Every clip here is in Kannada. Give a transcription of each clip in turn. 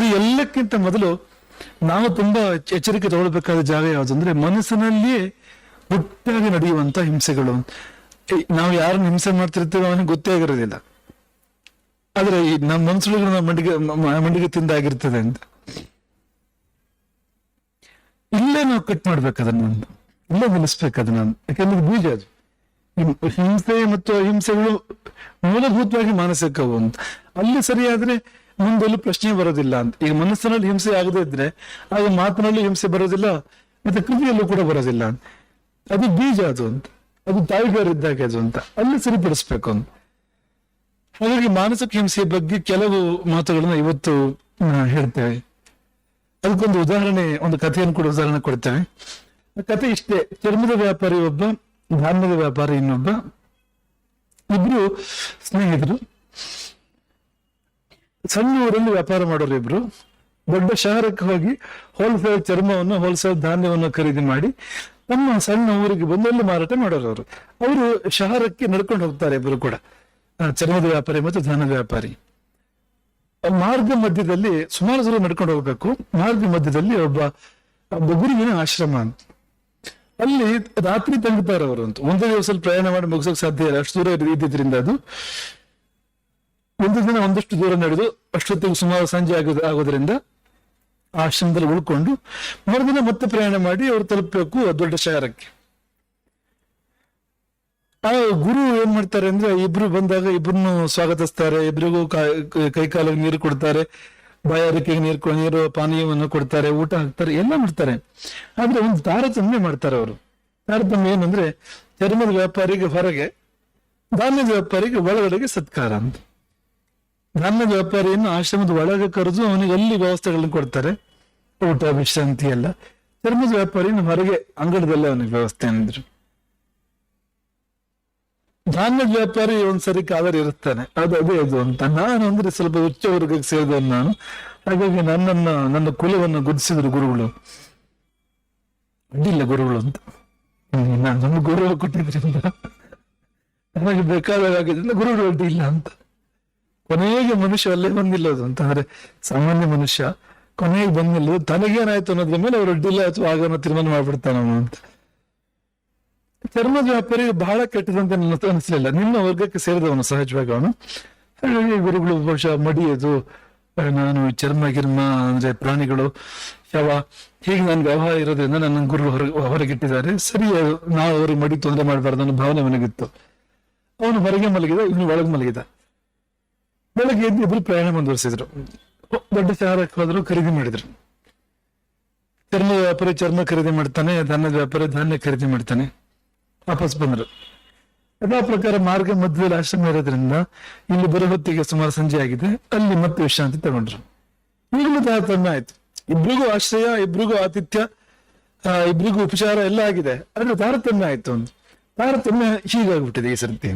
ಅದು ಎಲ್ಲಕ್ಕಿಂತ ಮೊದಲು ನಾವು ತುಂಬಾ ಎಚ್ಚರಿಕೆ ತಗೊಳ್ಬೇಕಾದ ಜಾಗ ಯಾವುದು ಅಂದ್ರೆ ಮನಸ್ಸಿನಲ್ಲಿಯೇ ಒಟ್ಟಾಗಿ ನಡೆಯುವಂತ ಹಿಂಸೆಗಳು. ನಾವು ಯಾರನ್ನ ಹಿಂಸೆ ಮಾಡ್ತಿರ್ತೀವೋ ಅವನಿಗೆ ಗೊತ್ತೇ ಆಗಿರೋದಿಲ್ಲ. ಆದ್ರೆ ಈ ನಮ್ಮ ಮನಸ್ಸುಗಳು ನಮ್ಮ ಮಂಡಿಗೆ ಮಂಡಿಗೆ ತಿಂದಾಗಿರ್ತದೆ ಅಂತ. ಇಲ್ಲೇ ನಾವು ಕಟ್ ಮಾಡ್ಬೇಕು ಅದನ್ನ ಇಲ್ಲೇ ನಿಲ್ಲಿಸ್ಬೇಕು ಅದನ್ನ. ಯಾಕಂದ್ರೆ ಬೀಜ ಅದು ಹಿಂಸೆ ಮತ್ತು ಅಹಿಂಸೆಗಳು ಮೂಲಭೂತವಾಗಿ ಮಾನಸಿಕವು ಅಂತ. ಅಲ್ಲಿ ಸರಿಯಾದ್ರೆ ಮುಂದೆಲ್ಲೂ ಪ್ರಶ್ನೆ ಬರೋದಿಲ್ಲ ಅಂತ. ಈಗ ಮನಸ್ಸಿನಲ್ಲಿ ಹಿಂಸೆ ಆಗದೇ ಇದ್ರೆ ಆಗ ಮಾತಿನಲ್ಲೂ ಹಿಂಸೆ ಬರೋದಿಲ್ಲ, ಮತ್ತೆ ಕೃತಿಯಲ್ಲೂ ಕೂಡ ಬರೋದಿಲ್ಲ ಅಂತ. ಅದು ಬೀಜ ಅದು ಅಂತ. ಅದು ತಾಯಿಗಾರಿದ್ದಾಗ ಅದು ಅಂತ. ಅಲ್ಲಿ ಸರಿಪಡಿಸ್ಬೇಕು ಅಂತ. ಹಾಗಾಗಿ ಮಾನಸಿಕ ಹಿಂಸೆಯ ಬಗ್ಗೆ ಕೆಲವು ಮಾತುಗಳನ್ನ ಇವತ್ತು ಹೇಳ್ತೇವೆ. ಅದಕ್ಕೊಂದು ಉದಾಹರಣೆ, ಒಂದು ಕಥೆಯನ್ನು ಕೂಡ ಉದಾಹರಣೆ ಕೊಡ್ತೇವೆ. ಕತೆ ಇಷ್ಟೇ. ಚರ್ಮದ ವ್ಯಾಪಾರಿ ಒಬ್ಬ, ಧಾನ್ಯದ ವ್ಯಾಪಾರಿ ಇನ್ನೊಬ್ಬ. ಇಬ್ರು ಸ್ನೇಹಿತರು. ಸಣ್ಣ ಊರಲ್ಲಿ ವ್ಯಾಪಾರ ಮಾಡೋರು ಇಬ್ರು. ದೊಡ್ಡ ಶಹರಕ್ಕೆ ಹೋಗಿ ಹೋಲ್ಸೇಲ್ ಚರ್ಮವನ್ನು ಹೋಲ್ಸೇಲ್ ಧಾನ್ಯವನ್ನು ಖರೀದಿ ಮಾಡಿ ತಮ್ಮ ಸಣ್ಣ ಊರಿಗೆ ಬಂದು ಅಲ್ಲಿ ಮಾರಾಟ ಮಾಡೋರು ಅವರು. ಅವರು ಶಹರಕ್ಕೆ ನಡ್ಕೊಂಡು ಹೋಗ್ತಾರೆ ಇಬ್ರು ಕೂಡ. ಚರ್ಮದ ವ್ಯಾಪಾರಿ ಮತ್ತು ಧಾನ್ಯದ ವ್ಯಾಪಾರಿ. ಮಾರ್ಗ ಮಧ್ಯದಲ್ಲಿ ಸುಮಾರು ಜನ ನಡ್ಕೊಂಡು ಹೋಗ್ಬೇಕು. ಮಾರ್ಗ ಮಧ್ಯದಲ್ಲಿ ಒಬ್ಬ ಒಬ್ಬ ಗುರುವಿನ ಆಶ್ರಮ. ಅಂತ ಅಲ್ಲಿ ರಾತ್ರಿ ತಂಗುತ್ತಾರೆ ಅವರು ಅಂತ. ಒಂದೇ ದಿವಸ ಪ್ರಯಾಣ ಮಾಡಿ ಮುಗಿಸೋಕೆ ಸಾಧ್ಯ ಇಲ್ಲ. ಅಷ್ಟು ದೂರ ಇದ್ದಿದ್ರಿಂದ ಅದು. ಒಂದು ದಿನ ಒಂದಷ್ಟು ದೂರ ನಡೆದು ಅಷ್ಟೊತ್ತಿಗೆ ಸುಮಾರು ಸಂಜೆ ಆಗೋದು ಆಗೋದ್ರಿಂದ ಆಶ್ರಮದಲ್ಲಿ ಉಳ್ಕೊಂಡು ಮರುದಿನ ಮತ್ತೆ ಪ್ರಯಾಣ ಮಾಡಿ ಅವರು ತಲುಪಬೇಕು ದೊಡ್ಡ ಶಹರಕ್ಕೆ. ಆ ಗುರು ಏನ್ ಮಾಡ್ತಾರೆ ಅಂದ್ರೆ ಇಬ್ರು ಬಂದಾಗ ಇಬ್ರನ್ನು ಸ್ವಾಗತಿಸ್ತಾರೆ, ಇಬ್ರಿಗೂ ಕೈ ಕಾಲಿಗೆ ನೀರು ಕೊಡ್ತಾರೆ ಬಾಯಾರಿಕೆಗೆ ನೀರು ನೀರು ಪಾನೀಯವನ್ನು ಕೊಡ್ತಾರೆ, ಊಟ ಹಾಕ್ತಾರೆ, ಎಲ್ಲ ಮಾಡ್ತಾರೆ. ಆದ್ರೆ ಒಂದು ತಾರತಮ್ಯ ಮಾಡ್ತಾರೆ ಅವರು. ತಾರತಮ್ಯ ಏನಂದ್ರೆ ಚರ್ಮದ ವ್ಯಾಪಾರಿಗೆ ಹೊರಗೆ, ಧಾನ್ಯದ ವ್ಯಾಪಾರಿಗೆ ಒಳಗಡೆಗೆ ಸತ್ಕಾರ ಅಂತ. ಧಾನ್ಯದ ವ್ಯಾಪಾರಿಯನ್ನು ಆಶ್ರಮದ ಒಳಗೆ ಕರೆದು ಅವನಿಗೆ ಅಲ್ಲಿ ವ್ಯವಸ್ಥೆಗಳನ್ನು ಕೊಡ್ತಾರೆ. ಊಟ ವಿಶ್ರಾಂತಿ ಎಲ್ಲ ಚರ್ಮದ ವ್ಯಾಪಾರಿಯನ್ನು ಹೊರಗೆ ಅಂಗಡದಲ್ಲೇ ಅವನಿಗೆ ವ್ಯವಸ್ಥೆ ಅಂದ್ರು. ಧಾನ್ಯದ ವ್ಯಾಪಾರಿ ಒಂದ್ಸರಿ ಕಾದರಿ ಇರುತ್ತಾನೆ. ಅದು, ಅದೇ, ಅದು ಅಂತ. ನಾನು ಅಂದ್ರೆ ಸ್ವಲ್ಪ ಉಚ್ಚ ವರ್ಗಕ್ಕೆ ಸೇರಿದವನು ನಾನು. ಹಾಗಾಗಿ ನನ್ನನ್ನು, ನನ್ನ ಕುಲವನ್ನು ಗುದಿಸಿದ್ರು ಗುರುಗಳು. ಅಡ್ಡಿಲ್ಲ ಗುರುಗಳು ಅಂತ. ನಾನು ನನ್ನ ಗೌರವ ಕೊಟ್ಟಿದ್ರಿಂದ. ನನಗೆ ಆಗಿದ್ರಿಂದ ಗುರುಗಳು ಅಡ್ಡಿಲ್ಲ ಅಂತ. ಕೊನೆಗೆ ಮನುಷ್ಯ ಅಲ್ಲೇ ಬಂದಿಲ್ಲದು ಅಂತ ಅಂದ್ರೆ ಸಾಮಾನ್ಯ ಮನುಷ್ಯ ಕೊನೆಗೆ ಬಂದಿಲ್ಲ ತನಗೇನಾಯ್ತು ಅನ್ನೋದ್ರ ಮೇಲೆ ಅವರು ಅಡ್ಡಿಲ್ಲ ಅಥವಾ ಆಗ ತೀರ್ಮಾನ ಮಾಡ್ಬಿಡ್ತಾನ ಅಂತ. ಚರ್ಮದ ವ್ಯಾಪಾರಿಗೆ ಬಹಳ ಕೆಟ್ಟದಂತೆ ನನ್ನ ಅನಿಸ್ಲಿಲ್ಲ. ನಿಮ್ಮ ವರ್ಗಕ್ಕೆ ಸೇರಿದವನು ಸಹಜವಾಗಿ ಅವನು. ಹಾಗಾಗಿ ಗುರುಗಳು ಬಹುಶಃ ಮಡಿಯೋದು ನಾನು ಚರ್ಮ ಗಿರ್ಮ ಅಂದ್ರೆ ಪ್ರಾಣಿಗಳು, ಶವ, ಹೀಗೆ ನನ್ಗೆ ವ್ಯವಹಾರ ಇರೋದ್ರಿಂದ ನನ್ನ ಗುರು ಹೊರಗೆ ಹೊರಗಿಟ್ಟಿದ್ದಾರೆ. ಸರಿ ನಾವು ಅವ್ರಿಗೆ ಮಡಿ ತೊಂದರೆ ಮಾಡಬಾರ್ದು ಅನ್ನೋ ಭಾವನೆ ನನಗಿತ್ತು ಅವನು ಹೊರಗೆ ಮಲಗಿದ, ಇವನು ಒಳಗೆ ಮಲಗಿದ. ಬೆಳಗ್ಗೆ ಎದ್ದು ಇಬ್ರು ಪ್ರಯಾಣ ಮುಂದುವರಿಸಿದ್ರು. ದೊಡ್ಡ ಶಹರಕ್ಕೆ ಹೋದ್ರು ಖರೀದಿ ಮಾಡಿದ್ರು. ಚರ್ಮ ವ್ಯಾಪಾರಿ ಚರ್ಮ ಖರೀದಿ ಮಾಡ್ತಾನೆ ಧಾನ್ಯದ ವ್ಯಾಪಾರಿ ಧಾನ್ಯ ಖರೀದಿ ಮಾಡ್ತಾನೆ. ವಾಪಸ್ ಬಂದ್ರು. ಅದೇ ಪ್ರಕಾರ ಮಾರ್ಗ ಮಧ್ಯದಲ್ಲಿ ಆಶ್ರಮ ಇರೋದ್ರಿಂದ ಇಲ್ಲಿ ಬರೋ ಹೊತ್ತಿಗೆ ಸುಮಾರು ಸಂಜೆ ಆಗಿದೆ. ಅಲ್ಲಿ ಮತ್ತೆ ವಿಶ್ರಾಂತಿ ತಗೊಂಡ್ರು. ಈಗಲೂ ತಾರತಮ್ಯ ಆಯ್ತು. ಇಬ್ರಿಗೂ ಆಶ್ರಯ, ಇಬ್ರಿಗೂ ಆತಿಥ್ಯ ಇಬ್ರಿಗೂ ಉಪಚಾರ ಎಲ್ಲ ಆಗಿದೆ. ಆದ್ರೆ ತಾರತಮ್ಯ ಆಯ್ತು ಒಂದು. ತಾರತಮ್ಯ ಹೀಗಾಗ್ಬಿಟ್ಟಿದೆ ಈ ಸರ್ತಿ.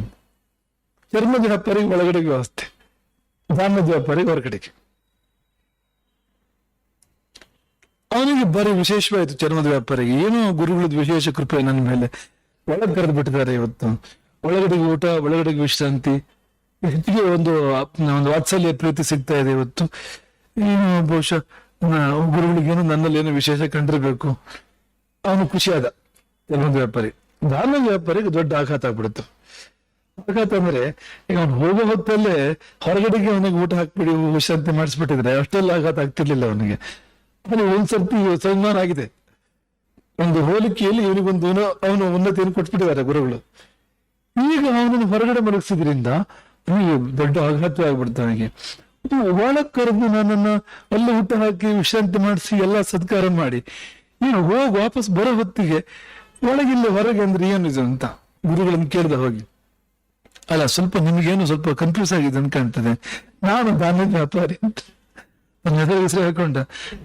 ಚರ್ಮದ ವ್ಯಾಪಾರಿಗೆ ಒಳಗಡೆ ವ್ಯವಸ್ಥೆ. ಧಾನ್ಯದ ವ್ಯಾಪಾರಿಗೆ ಹೊರಗಡೆಗೆ ಅವನಿಗೆ ಬರೀ ವಿಶೇಷವಾಯ್ತು ಚರ್ಮದ ವ್ಯಾಪಾರಿಗೆ ಏನು ಗುರುಗಳದ್ದು ವಿಶೇಷ ಕೃಪೆ ನನ್ನ ಮೇಲೆ. ಒಳಗೆ ಕರೆದು ಬಿಟ್ಟಿದ್ದಾರೆ ಇವತ್ತು. ಒಳಗಡೆಗೆ ಊಟ, ಒಳಗಡೆಗೆ ವಿಶ್ರಾಂತಿ. ಹೆಚ್ಚಿಗೆ ಒಂದು ಒಂದು ವಾತ್ಸಲ್ಯ ಪ್ರೀತಿ ಸಿಗ್ತಾ ಇದೆ ಇವತ್ತು. ಏನು ಬಹುಶಃ ಗುರುಗಳಿಗೇನು ನನ್ನಲ್ಲಿ ಏನೋ ವಿಶೇಷ ಕಂಡಿರ್ಬೇಕು. ಅವನು ಖುಷಿಯಾದ ಚರ್ಮದ ವ್ಯಾಪಾರಿ. ಧಾರ್ಮಿಕ ವ್ಯಾಪಾರಿಗೆ ದೊಡ್ಡ ಆಘಾತ ಆಗ್ಬಿಡುತ್ತೆ. ಆಘಾತ ಅಂದ್ರೆ ಈಗ ಅವ್ನು ಹೋಗೋ ಹೊತ್ತಲ್ಲೇ ಹೊರಗಡೆಗೆ ಅವನಿಗೆ ಊಟ ಹಾಕ್ಬಿಡಿ ವಿಶ್ರಾಂತಿ ಮಾಡಿಸ್ಬಿಟ್ಟಿದ್ರೆ ಅಷ್ಟೆಲ್ಲ ಆಘಾತ ಆಗ್ತಿರ್ಲಿಲ್ಲ ಅವನಿಗೆ. ಅಲ್ಲಿ ಒಂದ್ಸರ್ತಿ ಸನ್ಮಾನ ಆಗಿದೆ. ಒಂದು ಹೋಲಿಕೆಯಲ್ಲಿ ಇವನಿಗೊಂದು ಅವನು ಉನ್ನತಿಯನ್ನು ಕೊಟ್ಬಿಟ್ಟಿದ್ದಾರೆ ಗುರುಗಳು. ಈಗ ಅವನನ್ನು ಹೊರಗಡೆ ಮಲಗಿಸಿದ್ರಿಂದ ಅವನಿಗೆ ದೊಡ್ಡ ಆಘಾತ ಆಗ್ಬಿಡ್ತು ಅವನಿಗೆ. ಒಳಗ್ ಕರೆದು ನನ್ನನ್ನ ಅಲ್ಲಿ ಊಟ ಹಾಕಿ, ವಿಶ್ರಾಂತಿ ಮಾಡಿಸಿ, ಎಲ್ಲ ಸತ್ಕಾರ ಮಾಡಿ. ನೀ ಹೋಗಿ ವಾಪಸ್ ಬರೋ ಹೊತ್ತಿಗೆ ಒಳಗಿಲ್ಲ ಹೊರಗೆ ಅಂದ್ರೆ ಏನು ಇದು ಅಂತ ಗುರುಗಳನ್ನು ಕೇಳ್ದ ಹೋಗಿ. ಅಲ್ಲ, ಸ್ವಲ್ಪ ನಿಮಗೇನು ಸ್ವಲ್ಪ ಕನ್ಫ್ಯೂಸ್ ಆಗಿದೆ ಅಂತ ಕಾಣ್ತದೆ. ನಾನು ಧಾನ್ಯದ ವ್ಯಾಪಾರಿ ಅಂತ. ನನ್ನ ಹೆಸರು ಹೆಸರು ಹೇಳ್ಕೊಂಡ.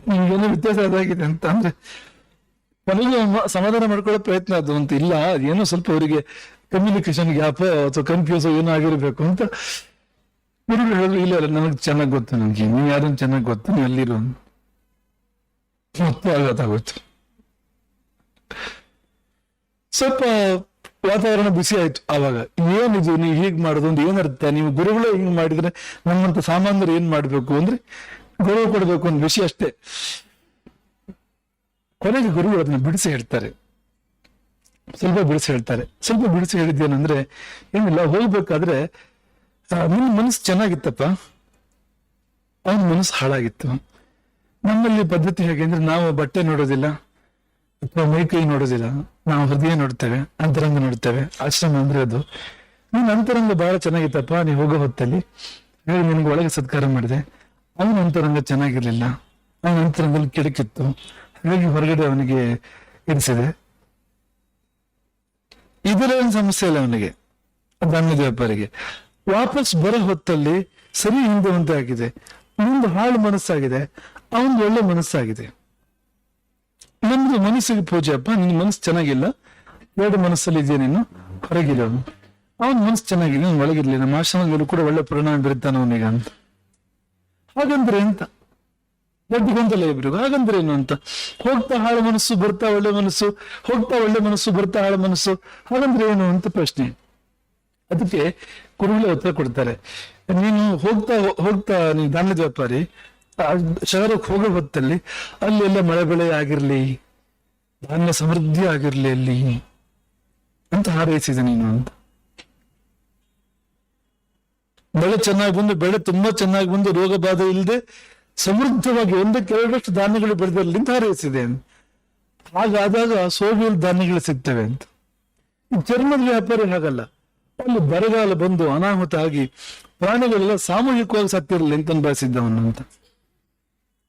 ನಿಮ್ಗೇನು ವ್ಯತ್ಯಾಸ ಅದಾಗಿದೆ ಅಂತ ಅಂದ್ರೆ ಒಂದು ಸಮಾಧಾನ ಮಾಡ್ಕೊಳ್ಳೋ ಪ್ರಯತ್ನ ಅದು ಅಂತ ಇಲ್ಲ. ಏನೋ ಸ್ವಲ್ಪ ಅವರಿಗೆ ಕಮ್ಯುನಿಕೇಶನ್ ಗ್ಯಾಪ್ ಅಥವಾ ಕನ್ಫ್ಯೂಸ್ ಏನೋ ಆಗಿರ್ಬೇಕು ಅಂತ. ಗುರುಗಳು ಹೇಳಿದ್ರು ಇಲ್ಲ ಇಲ್ಲ ನನಗೆ ಚೆನ್ನಾಗಿ ಗೊತ್ತು ನನಗೆ ನೀವು ಯಾರನ್ನು ಚೆನ್ನಾಗಿ ಗೊತ್ತು? ನೀವು ಎಲ್ಲಿರು ಮತ್ತೆ ಗೊತ್ತು ಸ್ವಲ್ಪ ವಾತಾವರಣ ಬಿಸಿ ಆಯ್ತು ಆವಾಗ. ಏನಿದು ನೀವು ಹೀಗ್ ಮಾಡೋದು ಒಂದು ಏನರ್ಥ ನೀವು ಗುರುಗಳೇ ಹಿಂಗ್ ಮಾಡಿದ್ರೆ ನಮ್ಮಂತ ಸಾಮಾನ್ಯರು ಏನ್ ಮಾಡ್ಬೇಕು ಅಂದ್ರೆ ಗೌರವ ಕೊಡಬೇಕು ಒಂದು ವಿಷಯ ಅಷ್ಟೇ. ಕೊನೆಗೆ ಗುರುಗಳು ಅದನ್ನ ಬಿಡಿಸಿ ಹೇಳ್ತಾರೆ. ಸ್ವಲ್ಪ ಬಿಡಿಸಿ ಹೇಳ್ತಾರೆ. ಸ್ವಲ್ಪ ಬಿಡಿಸಿ ಹೇಳಿದ್ದೇನಂದ್ರೆ, ಏನಿಲ್ಲ, ಹೋಗ್ಬೇಕಾದ್ರೆ ನಿನ್ನ ಮನಸ್ಸು ಚೆನ್ನಾಗಿತ್ತಪ್ಪ. ಅವನ ಮನಸ್ಸು ಹಾಳಾಗಿತ್ತು. ನಮ್ಮಲ್ಲಿ ಪದ್ಧತಿ ಹೇಗೆ ಅಂದ್ರೆ, ನಾವು ಬಟ್ಟೆ ನೋಡೋದಿಲ್ಲ, ಅಥವಾ ಮೈ ಕೈ ನೋಡೋದಿಲ್ಲ. ನಾವು ಹೃದಯ ನೋಡ್ತೇವೆ, ಅಂತರಂಗ ನೋಡ್ತೇವೆ, ಆಶ್ರಮ ಅಂದ್ರೆ ಅದು. ನೀನ್ ಅಂತರಂಗ ಬಹಳ ಚೆನ್ನಾಗಿತ್ತಪ್ಪ, ನೀ ಹೋಗೋ ಹೊತ್ತಲ್ಲಿ. ಹೇಳಿ, ನಿನಗೆ ಒಳಗೆ ಸತ್ಕಾರ ಮಾಡಿದೆ. ಅವನ ಅಂತರಂಗ ಚೆನ್ನಾಗಿರ್ಲಿಲ್ಲ. ಅವನ ಅಂತರಂಗದಲ್ಲಿ ಕೆಡಕಿತ್ತು ಹಾಗಾಗಿ ಹೊರಗಡೆ ಅವನಿಗೆ ಇರಿಸಿದೆ. ಇದರೇನು ಸಮಸ್ಯೆ ಇಲ್ಲ ಅವನಿಗೆ ಧಾನ್ಯದ ವಾಪಸ್ ಬರೋ ಹೊತ್ತಲ್ಲಿ ಸರಿ ಹಿಂದುವಂತೆ ಆಗಿದೆ. ಮುಂದೆ ಹಾಳು ಮನಸ್ಸಾಗಿದೆ. ಅವನದು ಒಳ್ಳೆ ಮನಸ್ಸಾಗಿದೆ. ನಮ್ದು ಮನಸ್ಸಿಗೆ ಪೂಜೆ ಅಪ್ಪ ನಿನ್ ಮನಸ್ಸು ಚೆನ್ನಾಗಿಲ್ಲ? ಎರಡು ಮನಸ್ಸಲ್ಲಿ ಇದೆಯಾ ನೀನು? ಹೊರಗಿಲ್ಲ ಅವನು. ಮನಸ್ಸು ಚೆನ್ನಾಗಿಲ್ಲ ಅವ್ನು ಒಳಗಿರ್ಲಿ. ನಮ್ಮ ಆಶ್ರಮದಲ್ಲೂ ಕೂಡ ಒಳ್ಳೆ ಪರಿಣಾಮ ಬೀರುತ್ತಾನ ಅವನಿಗೆ ಅಂತ. ಹಾಗಂದ್ರೆ ಎಂತ? ದೊಡ್ಡ ಗೊಂದಲ ಇಬ್ರಿಗೂ ಹಾಗಂದ್ರೆ ಏನು ಅಂತ? ಹೋಗ್ತಾ ಹಾಳು ಮನಸ್ಸು, ಬರ್ತಾ ಒಳ್ಳೆ ಮನಸ್ಸು, ಹೋಗ್ತಾ ಒಳ್ಳೆ ಮನಸ್ಸು, ಬರ್ತಾ ಹಾಳು ಮನಸ್ಸು. ಹಾಗಂದ್ರೆ ಏನು ಅಂತ ಪ್ರಶ್ನೆ. ಅದಕ್ಕೆ ಕುರುಗಳ ಉತ್ತರ ಕೊಡ್ತಾರೆ. ನೀನು ಹೋಗ್ತಾ ಹೋಗ್ತಾ, ನೀನು ಧಾನ್ಯದ ವ್ಯಾಪಾರಿ. ಶಹರಕ್ಕೆ ಹೋಗೋ ಹೊತ್ತಲ್ಲಿ ಅಲ್ಲಿ ಎಲ್ಲ ಮಳೆ ಬೆಳೆ ಆಗಿರ್ಲಿ ಧಾನ್ಯ ಸಮೃದ್ಧಿ ಆಗಿರ್ಲಿ ಅಲ್ಲಿ. ಅಂತ ಹಾರೈಸಿದೆ ನೀನು ಅಂತ. ಬೆಳೆ ಚೆನ್ನಾಗಿ ಬಂದು, ಬೆಳೆ ತುಂಬಾ ಚೆನ್ನಾಗಿ ಬಂದು, ರೋಗ ಬಾಧೆ ಇಲ್ಲದೆ ಸಮೃದ್ಧವಾಗಿ ಒಂದಕ್ಕೆ ಎರಡಷ್ಟು ಧಾನ್ಯಗಳು ಬೆಳೆದಿರಲಿ ಅಂತ ಹಾರೈಸಿದೆ ಹಾಗಾದಾಗ ಸೋಬಿಯಲ್ ಧಾನ್ಯಗಳು ಸಿಗ್ತವೆ ಅಂತ. ಚರ್ಮದ ವ್ಯಾಪಾರಿ ಹಾಗಲ್ಲ. ಅಲ್ಲಿ ಬರಗಾಲ ಬಂದು ಅನಾಹುತ ಆಗಿ ಪ್ರಾಣಿಗಳೆಲ್ಲ ಸಾಮೂಹಿಕವಾಗಿ ಸತ್ತಿರಲಿ ಅಂತ ಬಯಸಿದ್ದವನು ಅಂತ.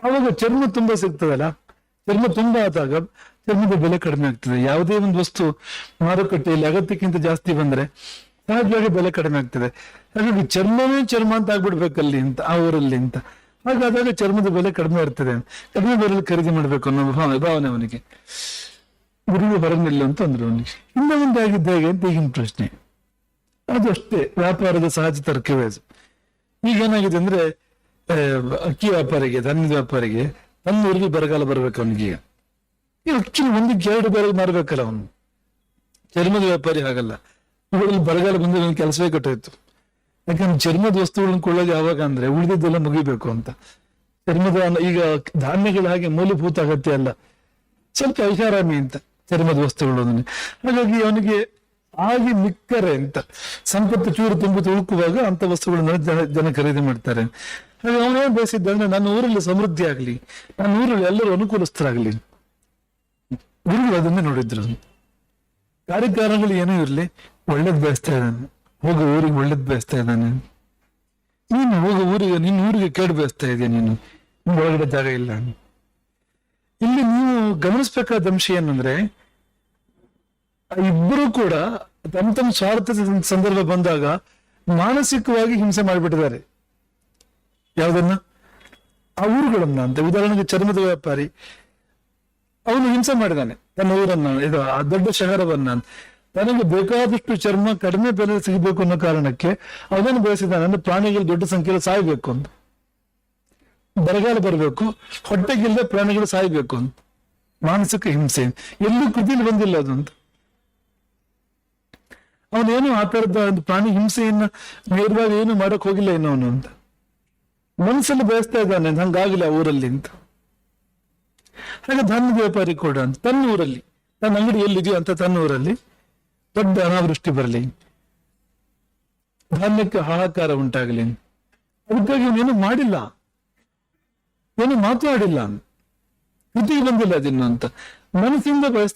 ಅವಾಗ ಚರ್ಮ ತುಂಬಾ ಸಿಗ್ತದಲ್ಲ? ಚರ್ಮ ತುಂಬಾ ಆದಾಗ ಚರ್ಮದ ಬೆಲೆ ಕಡಿಮೆ ಆಗ್ತದೆ. ಯಾವುದೇ ಒಂದು ವಸ್ತು ಮಾರುಕಟ್ಟೆಯಲ್ಲಿ ಅಗತ್ಯಕ್ಕಿಂತ ಜಾಸ್ತಿ ಬಂದ್ರೆ ಸಹಜವಾಗಿ ಬೆಲೆ ಕಡಿಮೆ ಆಗ್ತದೆ. ಹಾಗಾಗಿ ಚರ್ಮವೇ ಚರ್ಮ ಅಂತ ಆಗ್ಬಿಡ್ಬೇಕಲ್ಲಿ ಅಂತ, ಆ ಊರಲ್ಲಿ ಅಂತ. ಹಾಗಾದಾಗ ಚರ್ಮದ ಬೆಲೆ ಕಡಿಮೆ ಇರ್ತದೆ ಕಡಿಮೆ ಬೆಲೆಯಲ್ಲಿ ಖರೀದಿ ಮಾಡ್ಬೇಕು ಅನ್ನೋ ಭಾವ ಭಾವನೆ ಅವನಿಗೆ. ಗುರುವು ಬರಂಗಿಲ್ಲ ಅಂತ ಅಂದ್ರು ಅವನಿಗೆ. ಹಿಂದೆ ಮುಂದೆ ಆಗಿದ್ದ ಹೇಗೆ ಅಂತ ಈಗಿನ ಪ್ರಶ್ನೆ. ಅದು ಅಷ್ಟೇ, ವ್ಯಾಪಾರದ ಸಹಜ ತರ್ಕವೇ ಈಗ ಏನಾಗಿದೆ ಅಂದ್ರೆ ಅಕ್ಕಿ ವ್ಯಾಪಾರಿಗೆ, ಧಾನ್ಯದ ವ್ಯಾಪಾರಿಗೆ ತನ್ನ ಊರಿಗೆ ಬರಗಾಲ ಬರ್ಬೇಕು ಅವನಿಗೆ ಈಗ. ಅಕ್ಕಿ ಒಂದಕ್ಕೆ ಎರಡು ಬೇರೆ ಮಾರ್ಬೇಕಲ್ಲ ಅವನು. ಚರ್ಮದ ವ್ಯಾಪಾರಿ ಆಗಲ್ಲ ಇವುಗಳಲ್ಲಿ ಬರಗಾಲ ಬಂದ್ರೆ ನನ್ನ ಕೆಲಸವೇ ಕಟ್ಟೋಯ್ತು. ಯಾಕಂದ್ರೆ ಚರ್ಮದ ವಸ್ತುಗಳನ್ನ ಕೊಳ್ಳೋದು ಯಾವಾಗ ಅಂದ್ರೆ ಉಳಿದಿದ್ದೆಲ್ಲ ಮುಗಿಬೇಕು ಅಂತ. ಚರ್ಮದ ಈಗ ಧಾನ್ಯಗಳ ಹಾಗೆ ಮೂಲಭೂತ ಅಗತ್ಯ ಅಲ್ಲ. ಸ್ವಲ್ಪ ಐಷಾರಾಮಿ ಅಂತ, ಚರ್ಮದ ವಸ್ತುಗಳು. ಹಾಗಾಗಿ ಅವನಿಗೆ ಆಗಿ ಮಿಕ್ಕರೆ ಅಂತ. ಸಂಪತ್ತು ಚೂರು ತುಂಬಿ ತುಳುಕುವಾಗ ಅಂತ ವಸ್ತುಗಳನ್ನ ಜನ ಜನ ಖರೀದಿ ಮಾಡ್ತಾರೆ. ಹಾಗೆ ಬಯಸಿದ್ದ ಬಯಸಿದ್ದಂದ್ರೆ ನನ್ನ ಊರಲ್ಲಿ ಸಮೃದ್ಧಿ ಆಗ್ಲಿ, ನನ್ನ ಊರಲ್ಲಿ ಎಲ್ಲರೂ ಅನುಕೂಲಸ್ಥರಾಗ್ಲಿ. ಗುರುಗಳು ಅದನ್ನೇ ನೋಡಿದ್ರು. ಕಾರ್ಯಕಾರಣಗಳು ಏನೂ ಇರಲಿ, ಒಳ್ಳೇದ್ ಬಯಸ್ತಾ ಇದ್ದಾನೆ. ಹೋಗೋ ಊರಿಗೆ ಒಳ್ಳೇದ್ ಬಯಸ್ತಾ ಇದ್ದಾನೆ. ನೀನು ಹೋಗ ಊರಿಗೆ, ನಿನ್ನ ಊರಿಗೆ ಕೇಡು ಬಯಸ್ತಾ ಇದೆಯಾ ನೀನು. ಒಳಗಡೆ ಜಾಗ ಇಲ್ಲ. ಇಲ್ಲಿ ನೀವು ಗಮನಿಸ್ಬೇಕಾದ ಅಂಶ ಏನಂದ್ರೆ ಇಬ್ಬರು ಕೂಡ ತಮ್ಮ ತಮ್ಮ ಸ್ವಾರ್ಥದ ಸಂದರ್ಭ ಬಂದಾಗ ಮಾನಸಿಕವಾಗಿ ಹಿಂಸೆ ಮಾಡಿಬಿಟ್ಟಿದ್ದಾರೆ. ಯಾವ್ದನ್ನ? ಆ ಊರುಗಳನ್ನ ಅಂತ. ಉದಾಹರಣೆಗೆ ಚರ್ಮದ ವ್ಯಾಪಾರಿ. ಅವನು ಹಿಂಸೆ ಮಾಡಿದಾನೆ. ತನ್ನ ಊರನ್ನ, ಇದು ಆ ದೊಡ್ಡ ಶಹರವನ್ನ ತನಗೆ ಬೇಕಾದಷ್ಟು ಚರ್ಮ ಕಡಿಮೆ ಬೆಲೆ ಸಿಗಬೇಕು ಅನ್ನೋ ಕಾರಣಕ್ಕೆ ಅವನನ್ನು ಬಯಸಿದ್ದಾನೆ ಅಂದ್ರೆ ಪ್ರಾಣಿಗಳು ದೊಡ್ಡ ಸಂಖ್ಯೆಯಲ್ಲಿ ಸಾಯ್ಬೇಕು ಅಂತ. ಬರಗಾಲ ಬರಬೇಕು. ಹೊಟ್ಟೆಗಿಲ್ಲದೆ ಪ್ರಾಣಿಗಳು ಸಾಯ್ಬೇಕು ಅಂತ. ಮಾನಸಿಕ ಹಿಂಸೆ. ಎಲ್ಲೂ ಕೃತಿಯಲ್ಲಿ ಬಂದಿಲ್ಲ ಅದು ಅಂತ. ಅವನೇನು ಆ ತರದ ಒಂದು ಪ್ರಾಣಿ ಹಿಂಸೆಯನ್ನ ನೇರವಾಗಿ ಏನು ಮಾಡಕ್ ಹೋಗಿಲ್ಲ ಇನ್ನು ಅವನು ಅಂತ. ಮನಸ್ಸಲ್ಲಿ ಬಯಸ್ತಾ ಇದ್ದಾನೆ ಹಂಗಾಗಿಲ್ಲ ಊರಲ್ಲಿ ಅಂತ. ಹಾಗೆ ಧಾನ್ಯದ ವ್ಯಾಪಾರಿ ಕೂಡ ಅಂತ, ತನ್ನ ಊರಲ್ಲಿ. ತನ್ನ ಅಂಗಡಿ ಎಲ್ಲಿದೆಯೋ ಅಂತ ತನ್ನ ಊರಲ್ಲಿ ದೊಡ್ಡ ಅನಾವೃಷ್ಟಿ ಬರಲಿ. ಧಾನ್ಯಕ್ಕೆ ಹಾಹಾಕಾರ ಉಂಟಾಗಲಿ. ಅದಕ್ಕಾಗಿ ಅವನೇನು ಮಾಡಿಲ್ಲ. ಏನು ಮಾತಾಡಿಲ್ಲ. ಕೃತಿಗೆ ಬಂದಿಲ್ಲ ಅದಿನ್ನು ಅಂತ. ಮನಸ್ಸಿಂದ